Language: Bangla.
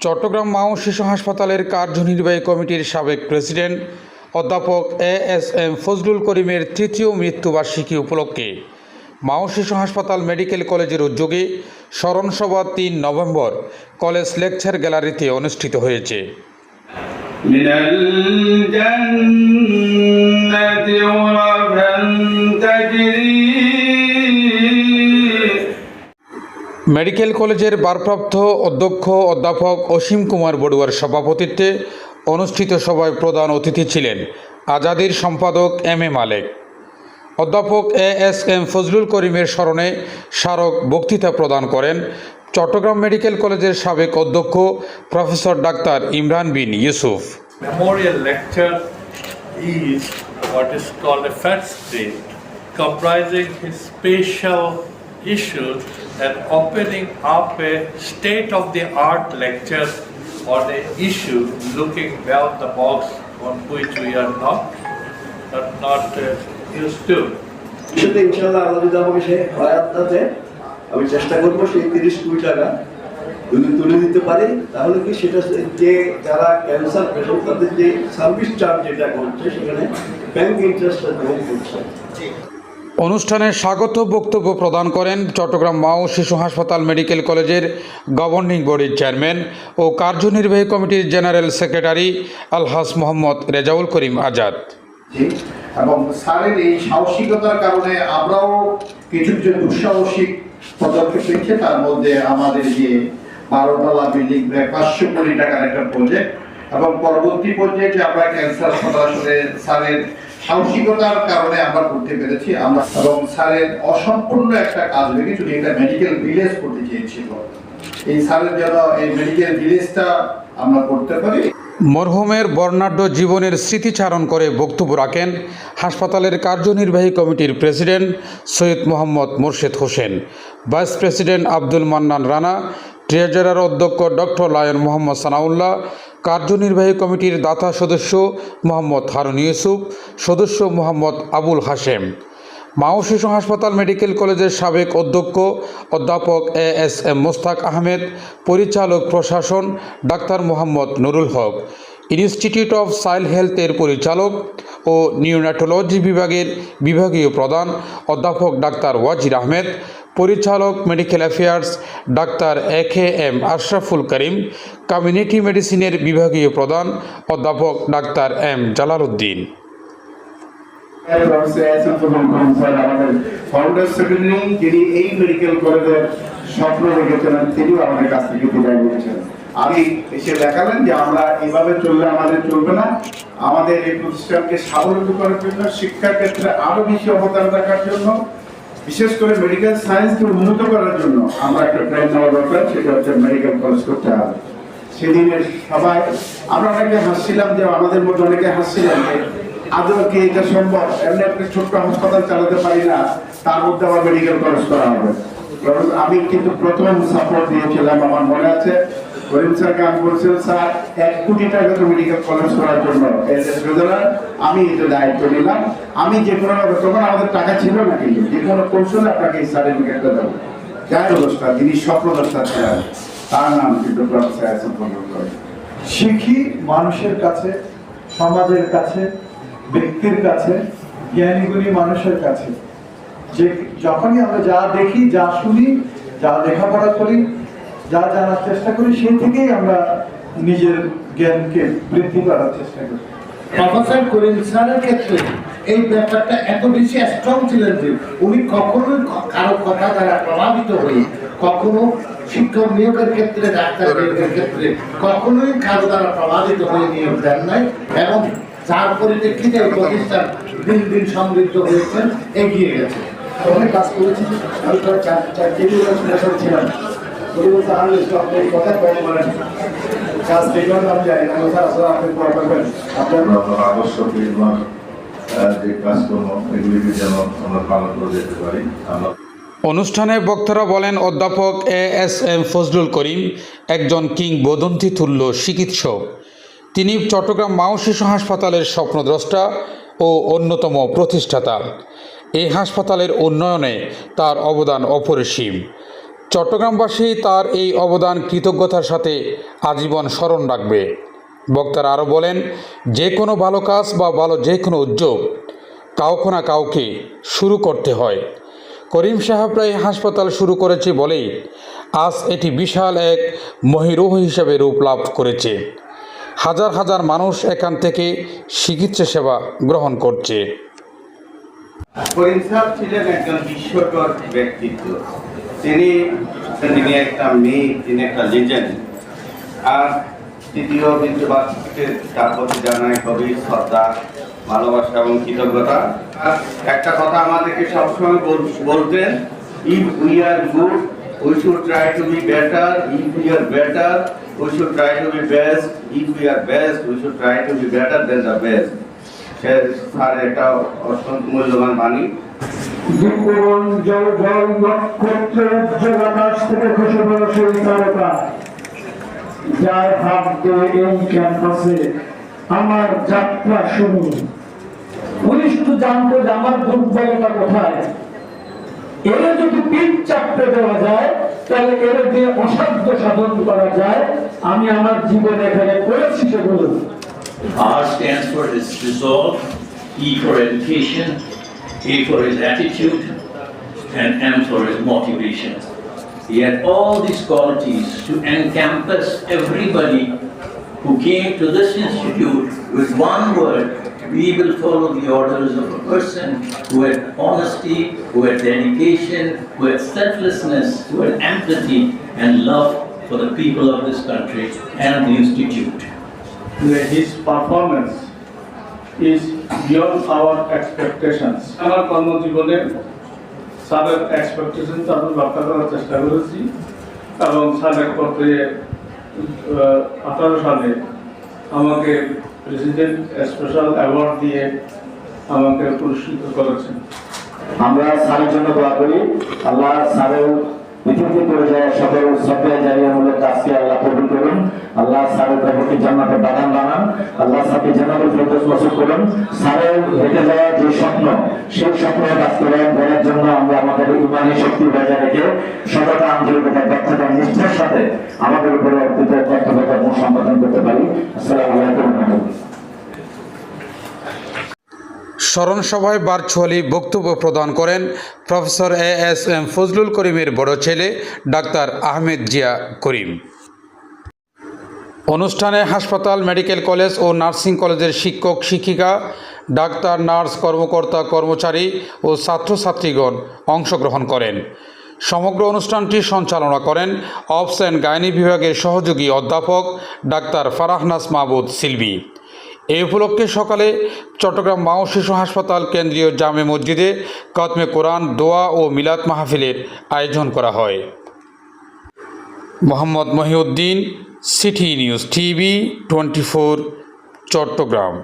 চট্টগ্রাম মাও শিশু হাসপাতালের কার্যনির্বাহী কমিটির সাবেক প্রেসিডেন্ট অধ্যাপক এ এস এম ফজলুল করিমের তৃতীয় মৃত্যুবার্ষিকী উপলক্ষে মাও শিশু হাসপাতাল মেডিকেল কলেজের উদ্যোগে স্মরণসভা তিন নভেম্বর কলেজ লেকচার গ্যালারিতে অনুষ্ঠিত হয়েছে। মেডিকেল কলেজের ভারপ্রাপ্ত অধ্যক্ষ, অধ্যাপক অসীম কুমার বড়ুয়ার সভাপতিত্বে অনুষ্ঠিত সভায় প্রধান অতিথি ছিলেন আজাদির সম্পাদক এম এ মালেক। অধ্যাপক এ এস এম ফজলুল করিমের স্মরণে স্মারক বক্তৃতা প্রদান করেন চট্টগ্রাম মেডিকেল কলেজের সাবেক অধ্যক্ষ professor doctor Imran bin Yusuf. Memorial issues and opening up a state-of-the-art lecture on the issue looking beyond the box on which we are not, are not uh, used to. সেটা ইনশাল্লাহ আল্লাহ যদি আমাকে আমি চেষ্টা করব সেই তিরিশ কোটি টাকা যদি তুলে দিতে পারি তাহলে কি সেটা যে যারা ক্যান্সার পেশেন্ট তাদের যে সার্ভিস চার্জ যেটা করছে সেখানে ব্যাংক ইন্টারেস্টটা গ্রহণ করছে অনুষ্ঠানে স্বাগত বক্তব্য প্রদান করেন চট্টগ্রাম মা শিশু হাসপাতাল মেডিকেল কলেজের গভর্নিং বডির চেয়ারম্যান ও কার্যনির্বাহী কমিটির জেনারেল সেক্রেটারি আলহাস মোহাম্মদ রেজাউল করিম আজাদ। এবং স্যারের এই সাহসিকতার কারণে আমরাও কিছু কিছু দুঃসাহসিক পদক্ষেপ নিচ্ছে। তার মধ্যে আমাদের যে বারোতলা বিল্ডিং পাঁচশো কোটি টাকার একটা প্রজেক্ট এবং পরবর্তী পর্যায়ে যে আমরা ক্যান্সার হাসপাতাল স্যারের সাহসিকতার কারণে আমরা করতে পেরেছি। আমরা এবং স্যারের অসম্পূর্ণ একটা কাজ ভেঙে শুধু একটা মেডিকেল ভিলেজ করতে চেয়েছিল এই স্যারের যেন এই মেডিকেল ভিলেজটা আমরা করতে পারি। মরহুমের বর্ণাঢ্য জীবনের স্মৃতিচারণ করে বক্তব্য রাখেন হাসপাতালের কার্যনির্বাহী কমিটির president Syed Mohammad Morshed Hossain, vice president Abdul Mannan Rana, treasurer অধ্যক্ষ ডক্টর লায়ন মোহাম্মদ সানাউল্লাহ কার্যনির্বাহী কমিটির দাতা সদস্য মোহাম্মদ হারুন ইউসুফ, সদস্য মোহাম্মদ আবুল হাশেম। মাও শিশু হাসপাতাল মেডিকেল কলেজের সাবেক অধ্যক্ষ অধ্যাপক A S M Mostak Ahmed, পরিচালক প্রশাসন doctor Mohammad Nurul Haque, institute of child হেলথের পরিচালক ও নিউনাটোলজি বিভাগের বিভাগীয় প্রধান অধ্যাপক ডাক্তার ওয়াজির আহমেদ পরিচালক medical affairs doctor A K M Ashraful Karim community মেডিসিনের বিভাগীয় প্রধান অধ্যাপক ডাক্তার এম দেখেছিলেন তিনিও আমাদের আমি এসে দেখালেন যে আমরা এভাবে চললে আমাদের চলবে না। আমাদের এই প্রতিষ্ঠানকে স্বাবলম্বী করার জন্য, শিক্ষার ক্ষেত্রে আরও বেশি অবদান রাখার জন্য বিশেষ করে মেডিকেল সায়েন্সকে উন্নত করার জন্য আমরা একটা ট্রেন নেওয়া দরকার, সেটা হচ্ছে মেডিকেল কলেজ করতে হবে। সেদিনের সবাই আমরা অনেকে হাসছিলাম যে আমাদের মধ্যে অনেকে হাসছিলাম যে, আদৌ কি এটা সম্ভব? এমনি একটা ছোট্ট হাসপাতাল চালাতে পারি না, তার মধ্যে আবার মেডিকেল কলেজ করা হবে। আমি কিন্তু প্রথম সাপোর্ট দিয়েছিলাম, আমার মনে আছে। করিম স্যারকে আমি স্যার, এক কোটি টাকা তো মেডিকেল কলেজ করার জন্য আমি এটা দায়িত্ব নিলাম। আমি যে কোনো তখন আমাদের টাকা ছিল না কিন্তু, যে কোনো কৌশলে আপনাকে এই সার্টিফিকেটটা দেবো। যাই অবস্থা তিনি স্বপ্নদর্শা ছিলেন তার নাম কিন্তু শিখি মানুষের কাছে, সমাজের কাছে, ব্যক্তির কাছে, জ্ঞানীগুণী মানুষের কাছে। যে, যখনই আমরা যা দেখি, যা শুনি, যা লেখাপড়া করি যা জানার চেষ্টা করি সেই থেকেই আমরা নিজের জ্ঞানকে বৃদ্ধি করার চেষ্টা করি। প্রফেসর করিম স্যারের ক্ষেত্রে এই ব্যাপারটা এত বেশি স্ট্রং ছিলেন যে উনি কখনোই কারও কথা দ্বারা প্রভাবিত হয়ে কখনো শিক্ষক নিয়োগের ক্ষেত্রে ডাক্তার নিয়োগের ক্ষেত্রে কখনোই কারও দ্বারা প্রভাবিত হয়ে নিয়োগ দেন নাই এবং যার পরিপ্রেক্ষিতে এই প্রতিষ্ঠান দিন দিন সমৃদ্ধ হয়েছেন এগিয়ে গেছে। অনেক কাজ করেছি আমি চার চারটি ছিলাম। বলি বলতে আপনি কথা কম বলেন কাজ দেখবেন আমি জানি না। স্যার আসলে আপনি করবেন আপনার আমরা আবশ্যক নির্মাণ আহ, যে কাজকর্ম এগুলিকে যেন আমরা পালন করে যেতে পারি। আমরা অনুষ্ঠানে বক্তারা বলেন অধ্যাপক A S M Fazlul Karim একজন কিংবদন্তি তুল্য চিকিৎসক। তিনি চট্টগ্রাম মাও শিশু হাসপাতালের স্বপ্নদ্রষ্টা ও অন্যতম প্রতিষ্ঠাতা। এই হাসপাতালের উন্নয়নে তার অবদান অপরিসীম। চট্টগ্রামবাসী তার এই অবদান কৃতজ্ঞতার সাথে আজীবন স্মরণ রাখবে। বক্তারা আরও বলেন, যে কোনো ভালো কাজ বা ভালো যে কোনো উদ্যোগ কাউকে না কাউকে শুরু করতে হয়। করিম সাহেবরা এই হাসপাতাল শুরু করেছে বলেই আজ এটি বিশাল এক মহিরুহ হিসেবে রূপ লাভ করেছে। হাজার হাজার মানুষ এখান থেকে চিকিৎসা সেবা গ্রহণ করছে। করিম সাহেব ছিলেন একজন বিশ্বকর ব্যক্তিত্ব। তিনি তিনি একটা মেয়ে, তিনি একটা লিজেন্ড আর তৃতীয় বিশ্ববাসীকে তার প্রতি জানায় গভীর শ্রদ্ধা, ভালোবাসা এবং কৃতজ্ঞতা। একটা কথা আমাদেরকে সবসময় বল- বলতেন if we are good we should try to be better if we are better we should try to be best if we are best we should try to be better than the best say sir একটা অত্যন্ত মূল্যবান বাণী। জীবন জল জল নক্ষত্র উজ্জ্বল আকাশ থেকে খসে পড়ে সেই তারকা। যার হাত দিয়ে এই ক্যাম্পাসে আমার যাত্রা শুরু পুলিশ তো জানতো যে আমার দুর্বলতা কোথায়। এরা যদি পিঠ চাপতে দেওয়া যায় তাহলে এরা দিয়ে অসাধ্য সাধন করা যায়। আমি আমার জীবন এখানে করেছি সেগুলো। R stands for his resolve, E for education, A for his attitude, and M for his motivation. He had all these qualities to encompass everybody who came to this institute with one word, we will follow the orders of a person who had honesty, who had dedication, who had selflessness, who had empathy and love for the people of this country and the institute. his performance is beyond our expectations. আমার কর্মজীবনে স্যারের এক্সপেকটেশন আমি রক্ষা করার চেষ্টা করেছি এবং স্যারের পথে আঠারো সালে আমাকে প্রেসিডেন্ট স্পেশাল অ্যাওয়ার্ড দিয়ে আমাকে পুরস্কৃত করেছেন আমরা স্যারের জন্য দোয়া করি আল্লাহ স্যারের পৃথিবীতে করে যাওয়া সকল শ্রদ্ধা জারিয়ামূলক কাজকে আল্লাহ কবুল করুন। আল্লাহ স্যারের কবরকে জান্নাতে বাগান বানান। আল্লাহ স্যারকে জান্নাতুল ফেরদৌস নসিব করুন। স্যারের হেঁটে যাওয়া যে স্বপ্ন, সেই স্বপ্ন বাস্তবায়ন করার জন্য আমরা আমাদের ইমানি শক্তি বজায় রেখে সততা আন্তরিকতা দক্ষতা, নিষ্ঠার সাথে আমাদের উপরে অর্পিত কর্তব্য কর্ম সম্পাদন করতে পারি। আসসালামু আলাইকুম। স্মরণ সভায় ভার্চুয়ালি বক্তব্য প্রদান করেন professor A S M Fazlul করিমের বড় ছেলে ডাক্তার আহমেদ জিয়া করিম। অনুষ্ঠানে হাসপাতাল, মেডিকেল কলেজ ও নার্সিং কলেজের শিক্ষক, শিক্ষিকা, ডাক্তার, নার্স, কর্মকর্তা, কর্মচারী ও ছাত্রছাত্রীগণ অংশগ্রহণ করেন। সমগ্র অনুষ্ঠানটি সঞ্চালনা করেন অফস অ্যান্ড গাইনি বিভাগের সহযোগী অধ্যাপক ডাক্তার ফারাহনাস মাহবুদ সিলভি। এই উপলক্ষে সকালে চট্টগ্রাম মাও শিশু হাসপাতাল কেন্দ্রীয় জামে মসজিদে কতমে কোরআন, দোয়া ও মিলাদ মাহফিলের আয়োজন করা হয়। Mohammad Mohiuddin, city news TV, twenty Chattogram.